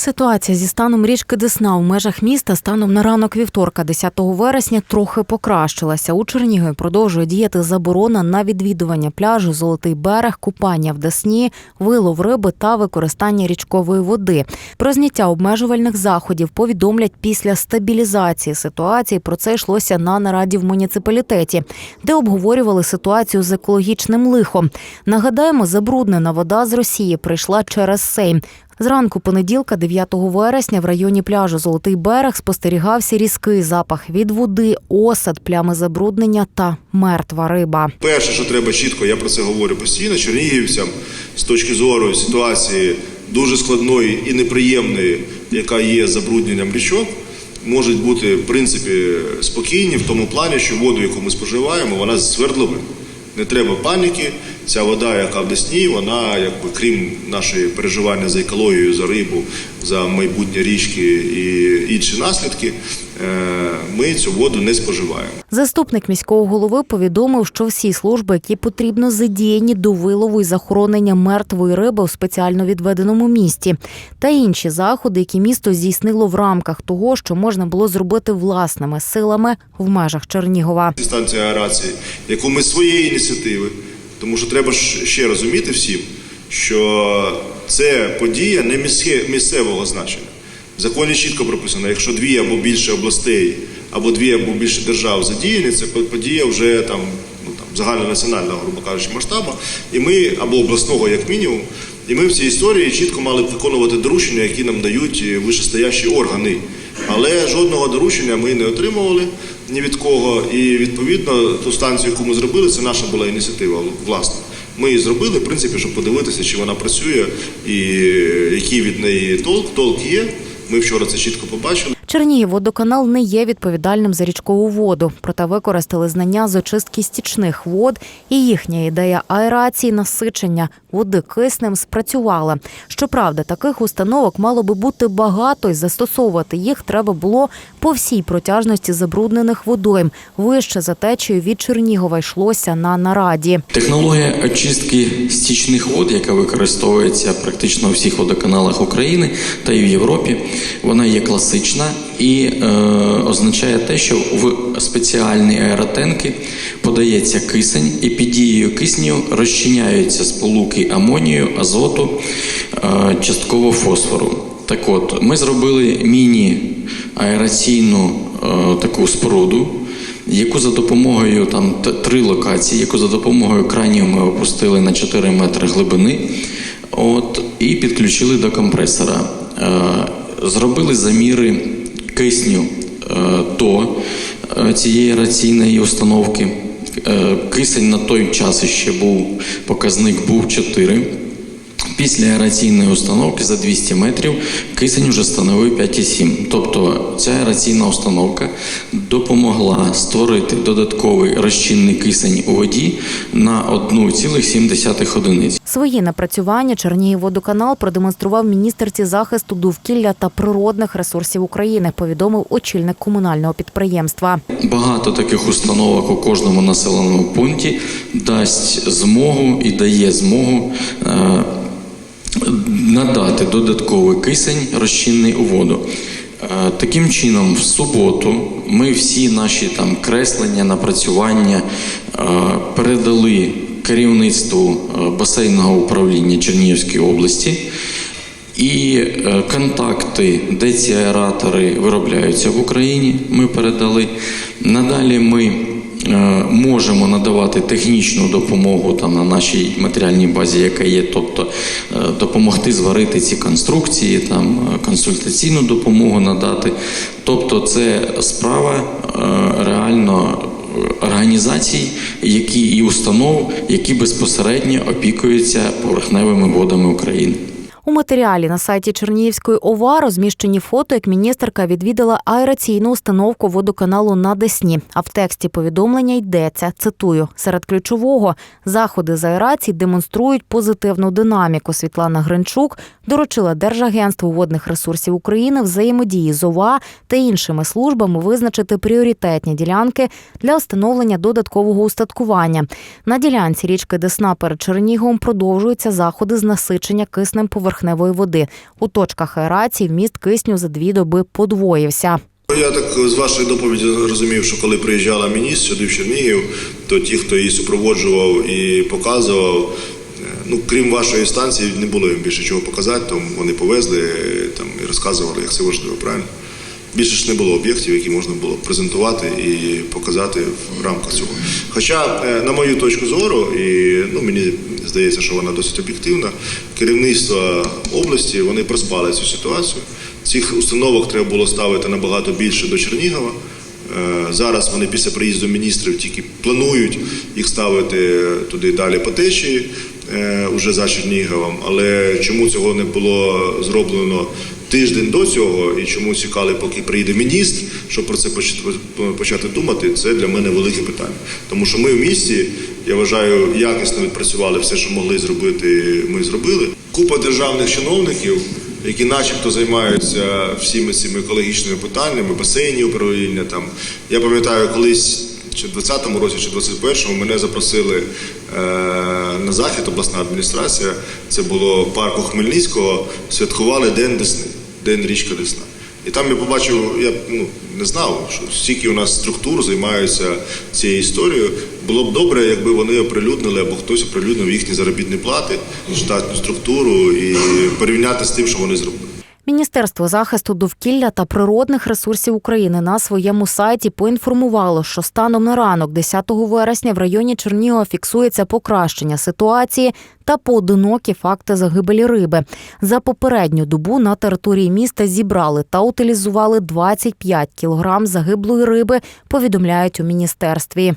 Ситуація зі станом річки Десна у межах міста станом на ранок вівторка, 10 вересня, трохи покращилася. У Чернігові продовжує діяти заборона на відвідування пляжу, золотий берег, купання в Десні, вилов риби та використання річкової води. Про зняття обмежувальних заходів повідомлять після стабілізації ситуації. Про це йшлося на нараді в муніципалітеті, де обговорювали ситуацію з екологічним лихом. Нагадаємо, забруднена вода з Росії прийшла через Сейм. Зранку понеділка, 9 вересня, в районі пляжу Золотий берег спостерігався різкий запах від води, осад, плями забруднення та мертва риба. Перше, що треба чітко, я про це говорю постійно, чернігівцям з точки зору ситуації дуже складної і неприємної, яка є забрудненням річок, можуть бути в принципі спокійні в тому плані, що воду, яку ми споживаємо, вона з. Не треба паніки. Ця вода, яка в Десні, вона, якби крім нашої переживання за екологію, за рибу, за майбутнє річки і інші наслідки, е, ми цю воду не споживаємо. Заступник міського голови повідомив, що всі служби, які потрібно задіяні до вилову і захоронення мертвої риби у спеціально відведеному місті, та інші заходи, які місто здійснило в рамках того, що можна було зробити власними силами в межах Чернігова. станція аерації, яку ми своєї ініціативи, тому що треба ще розуміти всім, що це подія не місцевого значення. В законі чітко прописано, якщо дві або більше областей, або дві або більше держав задіяні, це подія вже там, ну, там загальнонаціонального, грубо кажучи, масштабу, і ми або обласного, як мінімум. І ми в цій історії чітко мали б виконувати доручення, які нам дають е, вищестоящі органи. Але жодного доручення ми не отримували ні від кого. І відповідно ту станцію, яку ми зробили, це наша була ініціатива Власне, Ми її зробили, в принципі, щоб подивитися, чи вона працює і е, який від неї толк. Толк є. Ми вчора це чітко побачили. Чернігівводоканал не є відповідальним за річкову воду, проте використали знання з очистки стічних вод, і їхня ідея аерації насичення води киснем спрацювала. Щоправда, таких установок мало би бути багато, і застосовувати їх треба було по всій протяжності забруднених водойм. Вище за течею від Чернігова йшлося на нараді. Технологія очистки стічних вод, яка використовується практично у всіх водоканалах України та і в Європі, вона є класична і е, означає те, що в спеціальні аеротенки подається кисень, і під дією кисню розчиняються сполуки амонію, азоту, е, частково фосфору. Так от, ми зробили міні-аераційну е, таку споруду, яку за допомогою там три локації, яку за допомогою кранів ми опустили на 4 метри глибини, от, і підключили до компресора. Е, зробили заміри кисню е, до е, цієї раційної установки. Е, кисень на той час ще був показник був 4. Після аераційної установки за 200 метрів кисень вже становив 5,7. Тобто ця аераційна установка допомогла створити додатковий розчинний кисень у воді на 1,7 одиниць. Свої напрацювання Чернігівводоканал продемонстрував міністерці захисту довкілля та природних ресурсів України. Повідомив очільник комунального підприємства. Багато таких установок у кожному населеному пункті дасть змогу і дає змогу е, надати додатковий кисень розчинний у воду. Е, Таким чином, в суботу ми всі наші там креслення, напрацювання е, передали керівництву е, басейного управління Чернігівської області. І е, контакти, де ці аератори виробляються в Україні, ми передали. Надалі ми е, можемо надавати технічну допомогу там на нашій матеріальній базі, яка є, тобто допомогти зварити ці конструкції, там консультаційну допомогу надати. Тобто, це справа реально організацій, які і установ, які безпосередньо опікуються поверхневими водами України. У матеріалі на сайті Чернігівської ОВА розміщені фото, як міністерка відвідала аераційну установку водоканалу на Десні. А в тексті повідомлення йдеться, цитую, серед ключового заходи з аерації демонструють позитивну динаміку. Світлана Гринчук доручила Держагентству водних ресурсів України взаємодії з ОВА та іншими службами визначити пріоритетні ділянки для встановлення додаткового устаткування. На ділянці річки Десна перед Черніговом продовжуються заходи з насичення киснем поверхневих поверхневої води. У точках аерації вміст кисню за дві доби подвоївся. Я так з вашої доповіді розумів, що коли приїжджала міністр сюди в Чернігів, то ті, хто її супроводжував і показував, е, ну крім вашої станції, не було їм більше чого показати. Тому вони повезли там і розказували, як це важливо, правильно? Більше ж не було об'єктів, які можна було презентувати і показати в рамках цього. Хоча, е, на мою точку зору, і ну мені здається, що вона досить об'єктивна, керівництво області вони проспали цю ситуацію. Цих установок треба було ставити набагато більше до Чернігова. Е, Зараз вони після приїзду міністрів тільки планують їх ставити туди далі по течії, е, уже за Черніговом. Але чому цього не було зроблено тиждень до цього, і чому чекали, поки приїде міністр, щоб про це почати- думати, це для мене велике питання. Тому що ми в місті, я вважаю, якісно відпрацювали все, що могли зробити, ми зробили. Купа державних чиновників, які начебто займаються всіми цими екологічними питаннями, басейні управління. Там я пам'ятаю, колись чи в 20-му році, чи в 21-му мене запросили е, на захід, обласна адміністрація. Це було парку Хмельницького. Святкували День Десни, День річка Десна. І там я побачив, я ну, не знав, що стільки у нас структур займаються цією історією. Було б добре, якби вони оприлюднили або хтось оприлюднив їхні заробітні плати, штатну структуру і порівняти з тим, що вони зробили. Міністерство захисту довкілля та природних ресурсів України на своєму сайті поінформувало, що станом на ранок, 10 вересня, в районі Чернігова фіксується покращення ситуації та поодинокі факти загибелі риби. За попередню добу на території міста зібрали та утилізували 25 кілограм загиблої риби. Повідомляють у міністерстві.